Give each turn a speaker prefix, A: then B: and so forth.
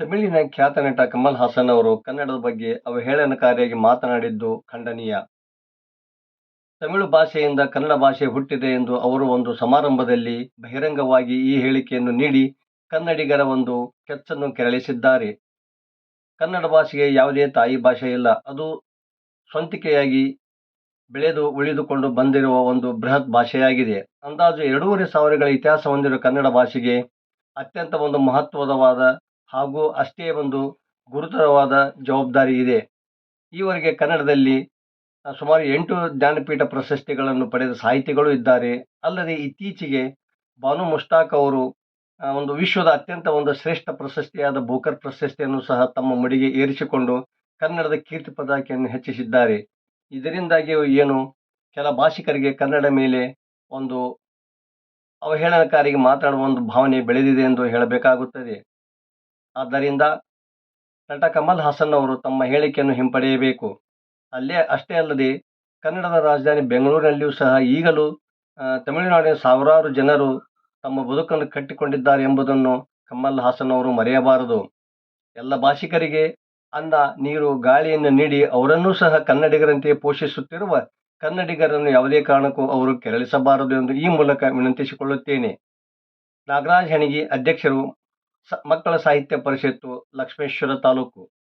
A: ತಮಿಳಿನ ಖ್ಯಾತ ನಟ ಕಮಲ್ ಹಾಸನ್ ಅವರು ಕನ್ನಡದ ಬಗ್ಗೆ ಅವಹೇಳನಕಾರಿಯಾಗಿ ಮಾತನಾಡಿದ್ದು ಖಂಡನೀಯ. ತಮಿಳು ಭಾಷೆಯಿಂದ ಕನ್ನಡ ಭಾಷೆ ಹುಟ್ಟಿದೆ ಎಂದು ಅವರು ಒಂದು ಸಮಾರಂಭದಲ್ಲಿ ಬಹಿರಂಗವಾಗಿ ಈ ಹೇಳಿಕೆಯನ್ನು ನೀಡಿ ಕನ್ನಡಿಗರ ಒಂದು ಕೆಚ್ಚನ್ನು ಕೆರಳಿಸಿದ್ದಾರೆ. ಕನ್ನಡ ಭಾಷೆಗೆ ಯಾವುದೇ ತಾಯಿ ಭಾಷೆ ಇಲ್ಲ. ಅದು ಸ್ವಂತಿಕೆಯಾಗಿ ಬೆಳೆದು ಉಳಿದುಕೊಂಡು ಬಂದಿರುವ ಒಂದು ಬೃಹತ್ ಭಾಷೆಯಾಗಿದೆ. ಅಂದಾಜು ಎರಡೂವರೆ ಸಾವಿರಗಳ ಇತಿಹಾಸ ಹೊಂದಿರುವ ಕನ್ನಡ ಭಾಷೆಗೆ ಅತ್ಯಂತ ಒಂದು ಮಹತ್ವದವಾದ ಹಾಗೂ ಅಷ್ಟೇ ಒಂದು ಗುರುತರವಾದ ಜವಾಬ್ದಾರಿ ಇದೆ. ಈವರೆಗೆ ಕನ್ನಡದಲ್ಲಿ ಸುಮಾರು ಎಂಟು ಜ್ಞಾನಪೀಠ ಪ್ರಶಸ್ತಿಗಳನ್ನು ಪಡೆದ ಸಾಹಿತಿಗಳು ಇದ್ದಾರೆ. ಅಲ್ಲದೆ ಇತ್ತೀಚೆಗೆ ಬಾನು ಮುಷ್ತಾಕ್ ಅವರು ಒಂದು ವಿಶ್ವದ ಅತ್ಯಂತ ಒಂದು ಶ್ರೇಷ್ಠ ಪ್ರಶಸ್ತಿಯಾದ ಬೋಕರ್ ಪ್ರಶಸ್ತಿಯನ್ನು ಸಹ ತಮ್ಮ ಮಡಿಗೆ ಏರಿಸಿಕೊಂಡು ಕನ್ನಡದ ಕೀರ್ತಿ ಪತಾಕೆಯನ್ನು ಹೆಚ್ಚಿಸಿದ್ದಾರೆ. ಇದರಿಂದಾಗಿ ಏನು, ಕೆಲ ಭಾಷಿಕರಿಗೆ ಕನ್ನಡ ಮೇಲೆ ಒಂದು ಅವಹೇಳನಕಾರಿಗೆ ಮಾತಾಡುವ ಒಂದು ಭಾವನೆ ಬೆಳೆದಿದೆ ಎಂದು ಹೇಳಬೇಕಾಗುತ್ತದೆ. ಆದ್ದರಿಂದ ನಟ ಕಮಲ್ ಹಾಸನ್ ಅವರು ತಮ್ಮ ಹೇಳಿಕೆಯನ್ನು ಹಿಂಪಡೆಯಬೇಕು. ಅಲ್ಲೇ ಅಷ್ಟೇ ಅಲ್ಲದೆ ಕನ್ನಡದ ರಾಜಧಾನಿ ಬೆಂಗಳೂರಿನಲ್ಲಿಯೂ ಸಹ ಈಗಲೂ ತಮಿಳುನಾಡಿನ ಸಾವಿರಾರು ಜನರು ತಮ್ಮ ಬದುಕನ್ನು ಕಟ್ಟಿಕೊಂಡಿದ್ದಾರೆ ಎಂಬುದನ್ನು ಕಮಲ್ ಹಾಸನ್ ಅವರು ಮರೆಯಬಾರದು. ಎಲ್ಲ ಭಾಷಿಕರಿಗೆ ಅನ್ನ, ನೀರು, ಗಾಳಿಯನ್ನು ನೀಡಿ ಅವರನ್ನೂ ಸಹ ಕನ್ನಡಿಗರಂತೆ ಪೋಷಿಸುತ್ತಿರುವ ಕನ್ನಡಿಗರನ್ನು ಯಾವುದೇ ಕಾರಣಕ್ಕೂ ಅವರು ಕೆರಳಿಸಬಾರದು ಎಂದು ಈ ಮೂಲಕ ವಿನಂತಿಸಿಕೊಳ್ಳುತ್ತೇನೆ. ನಾಗರಾಜ್ ಹೆಣಗಿ ಅಧ್ಯಕ್ಷರು ಮಕ್ಕಳ ಸಾಹಿತ್ಯ ಪರಿಷತ್ತು ಲಕ್ಷ್ಮೇಶ್ವರ ತಾಲೂಕು.